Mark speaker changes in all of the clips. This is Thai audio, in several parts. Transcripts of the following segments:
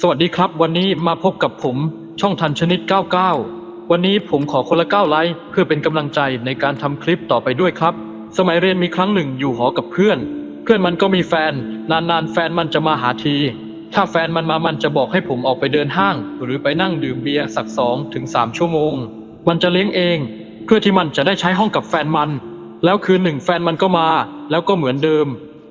Speaker 1: สวัสดีครับ วันนี้มาพบกับผมช่องทันชนิด 99 วันนี้ผมขอคนละ 9 ไลค์เพื่อเป็นกำลังใจในการทำคลิปต่อไปด้วยครับ สมัยเรียนมีครั้งหนึ่งอยู่หอกับเพื่อน เพื่อนมันก็มีแฟน นานๆ แฟนมันจะมาหาที ถ้าแฟนมันมามันจะบอกให้ผมออกไปเดินห้าง หรือไปนั่งดื่มเบียร์สักสองถึงสามชั่วโมง มันจะเลี้ยงเอง เพื่อที่มันจะได้ใช้ห้องกับแฟนมัน แล้วคืนหนึ่งแฟนมันก็มา แล้วก็เหมือนเดิม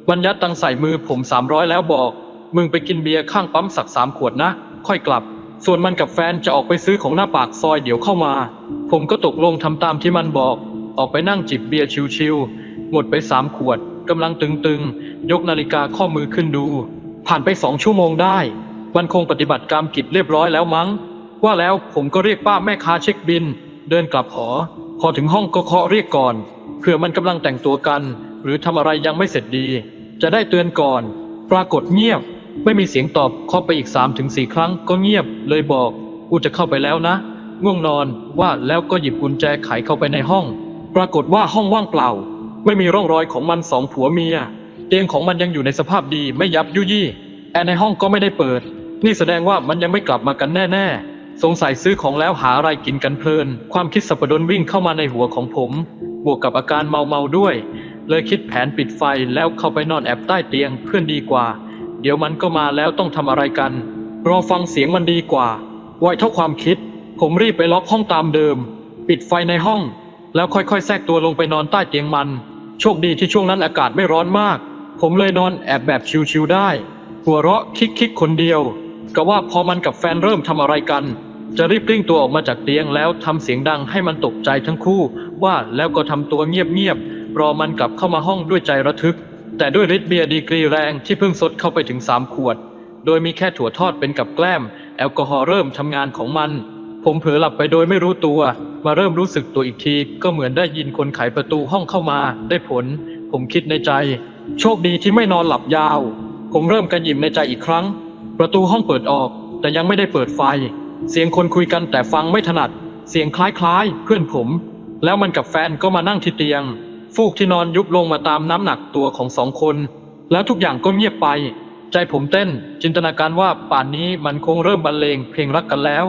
Speaker 1: วันยัดตังใส่มือผมสามร้อยแล้วบอก มึงไปกินเบียร์ข้างปั๊มสักสามขวดนะ ค่อยกลับ ส่วนมันกับแฟนจะออกไปซื้อของหน้าปากซอยเดี๋ยวเข้ามา ผมก็ตกลงทำตามที่มันบอก ออกไปนั่งจิบเบียร์ชิวๆหมดไปสามขวดกำลังตึงๆ ยกนาฬิกาข้อมือขึ้นดู ผ่านไปสองชั่วโมงได้ มันคงปฏิบัติกรรมกิจเรียบร้อยแล้วมั้ง ว่าแล้วผมก็เรียกป้าแม่ค้าเช็คบิน เดินกลับหอ พอถึงห้องก็เคาะเรียกก่อนเผื่อมันกำลังแต่งตัวกัน หรือทำอะไรยังไม่เสร็จดี จะได้เตือนก่อน ปรากฏเงียบ ไม่มีเสียงตอบเคาะไปอีก3ามถึงสี่ครั้งก็เงียบ เลยบอก กูจะเข้าไปแล้วนะ ง่วงนอนว่าแล้วก็หยิบกุญแจไขเข้าไปในห้อง ปรากฏว่าห้องว่างเปล่า ไม่มีร่องรอยของมันสองผัวเมียเตียงของมันยังอยู่ในสภาพดีไม่ยับยุยี่ แอร์ในห้องก็ไม่ได้เปิด นี่แสดงว่ามันยังไม่กลับมากันแน่ๆ สงสัยซื้อของแล้วหาอะไรกินกันเพลิน ความคิดสับปะรดวิ่งเข้ามาในหัวของผม บวกกับอาการเมาๆด้วย เลยคิดแผนปิดไฟแล้วเข้าไปนอนแอบใต้เตียงเพื่อนดีกว่า เดี๋ยวมันก็มาแล้วต้องทำอะไรกัน รอฟังเสียงมันดีกว่า ไวเท่าความคิด ผมรีบไปล็อกห้องตามเดิม ปิดไฟในห้อง แล้วค่อยๆ แทรกตัวลงไปนอนใต้เตียงมัน โชคดีที่ช่วงนั้นอากาศไม่ร้อนมาก ผมเลยนอนแอบแบบชิวๆได้ หัวเราะคิกๆคนเดียวก็ว่าพอมันกับแฟนเริ่มทำอะไรกัน จะรีบกลิ้งตัวออกมาจากเตียงแล้วทำเสียงดังให้มันตกใจทั้งคู่ ว่าแล้วก็ทำตัวเงียบๆรอมันกลับเข้ามาห้องด้วยใจระทึก แต่ด้วยฤทธิ์เบียร์ดีกรีแรงที่เพิ่งซดเข้าไปถึงสามขวด โดยมีแค่ถั่วทอดเป็นกับแกล้ม แอลกอฮอล์เริ่มทำงานของมัน ผมเผลอหลับไปโดยไม่รู้ตัว มาเริ่มรู้สึกตัวอีกที ก็เหมือนได้ยินคนไขประตูห้องเข้ามา ได้ผล ผมคิดในใจ โชคดีที่ไม่นอนหลับยาว ผมเริ่มกันยิมในใจอีกครั้ง ประตูห้องเปิดออก แต่ยังไม่ได้เปิดไฟ เสียงคนคุยกันแต่ฟังไม่ถนัด เสียงคล้ายๆ เพื่อนผม แล้วมันกับแฟนก็มานั่งที่เตียง ฟูกที่นอนยุบลงมาตามน้ำหนักตัวของสองคน แล้วทุกอย่างก็เงียบไป ใจผมเต้น จินตนาการว่าป่านนี้มันคงเริ่มบรรเลงเพลงรักกันแล้ว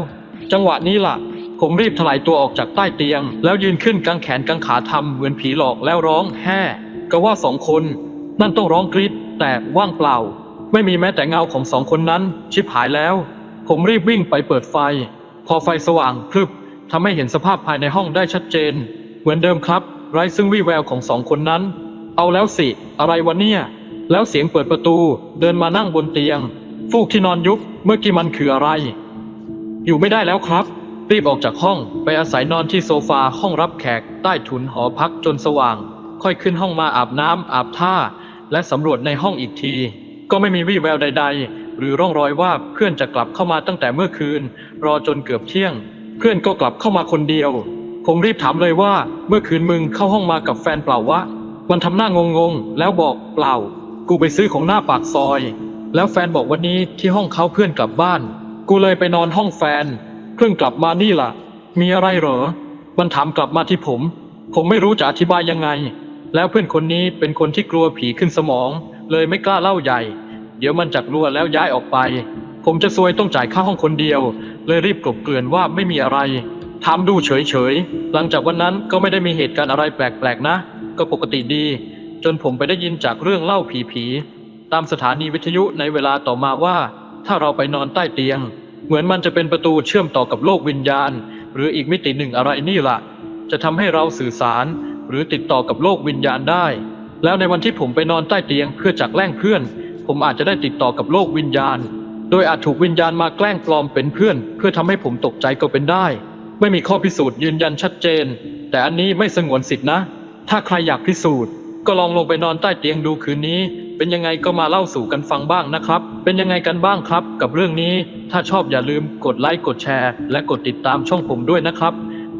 Speaker 1: จังหวะนี้ล่ะ ผมรีบถลายตัวออกจากใต้เตียง แล้วยืนขึ้นกางแขนกางขาทำเหมือนผีหลอกแล้วร้องแฮ่ก็ว่าสองคน นั่นต้องร้องกรีดแต่ว่างเปล่า ไม่มีแม้แต่เงาของสองคนนั้น ชิบหายแล้ว ผมรีบวิ่งไปเปิดไฟ พอไฟสว่างพรึบทำให้เห็นสภาพภายในห้องได้ชัดเจน เหมือนเดิมครับ ไร้ซึ่งวี่แววของสองคนนั้น เอาแล้วสิ อะไรวะเนี่ย แล้วเสียงเปิดประตู เดินมานั่งบนเตียง ฟูกที่นอนยุบ เมื่อกี้มันคืออะไร อยู่ไม่ได้แล้วครับ รีบออกจากห้องไปอาศัยนอนที่โซฟาห้องรับแขก ใต้ถุนหอพักจนสว่าง ค่อยขึ้นห้องมาอาบน้ำอาบท่า และสำรวจในห้องอีกที ก็ไม่มีวี่แววใด ๆ หรือร่องรอยว่าเพื่อนจะกลับเข้ามาตั้งแต่เมื่อคืน รอจนเกือบเที่ยง เพื่อนก็กลับเข้ามาคนเดียว ผมรีบถามเลยว่าเมื่อคืนมึงเข้าห้องมากับแฟนเปล่าวะ มันทำหน้างงๆ แล้วบอกเปล่า กูไปซื้อของหน้าปากซอย แล้วแฟนบอกวันนี้ที่ห้องเขาเพื่อนกลับบ้าน กูเลยไปนอนห้องแฟน เพิ่งกลับมานี่ล่ะ มีอะไรเหรอ มันถามกลับมาที่ผม ผมไม่รู้จะอธิบายยังไง แล้วเพื่อนคนนี้เป็นคนที่กลัวผีขึ้นสมอง เลยไม่กล้าเล่าใหญ่ เดี๋ยวมันจะกลัวแล้วย้ายออกไป ผมจะซวยต้องจ่ายค่าห้องคนเดียว เลยรีบกลบเกลื่อนว่าไม่มีอะไร ถามดูเฉยๆ หลังจากวันนั้นก็ไม่ได้มีเหตุการณ์อะไรแปลกๆนะ ก็ปกติดี จนผมไปได้ยินจากเรื่องเล่าผีๆ ตามสถานีวิทยุในเวลาต่อมาว่า ถ้าเราไปนอนใต้เตียง เหมือนมันจะเป็นประตูเชื่อมต่อกับโลกวิญญาณ หรืออีกมิติหนึ่งอะไรนี่ล่ะ จะทำให้เราสื่อสาร หรือติดต่อกับโลกวิญญาณได้ แล้วในวันที่ผมไปนอนใต้เตียงเพื่อจักแกล้งเพื่อน ผมอาจจะได้ติดต่อกับโลกวิญญาณ โดยอาจถูกวิญญาณมาแกล้งปลอมเป็นเพื่อน เพื่อทำให้ผมตกใจก็เป็นได้ ไม่มีข้อพิสูจน์ยืนยันชัดเจน แต่อันนี้ไม่สงวนสิทธินะ ถ้าใครอยากพิสูจน์ ก็ลองลงไปนอนใต้เตียงดูคืนนี้ เป็นยังไงก็มาเล่าสู่กันฟังบ้างนะครับ เป็นยังไงกันบ้างครับ กับเรื่องนี้ ถ้าชอบอย่าลืมกดไลค์กดแชร์ และกดติดตามช่องผมด้วยนะครับ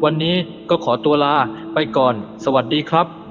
Speaker 1: วันนี้ก็ขอตัวลาไปก่อน สวัสดีครับ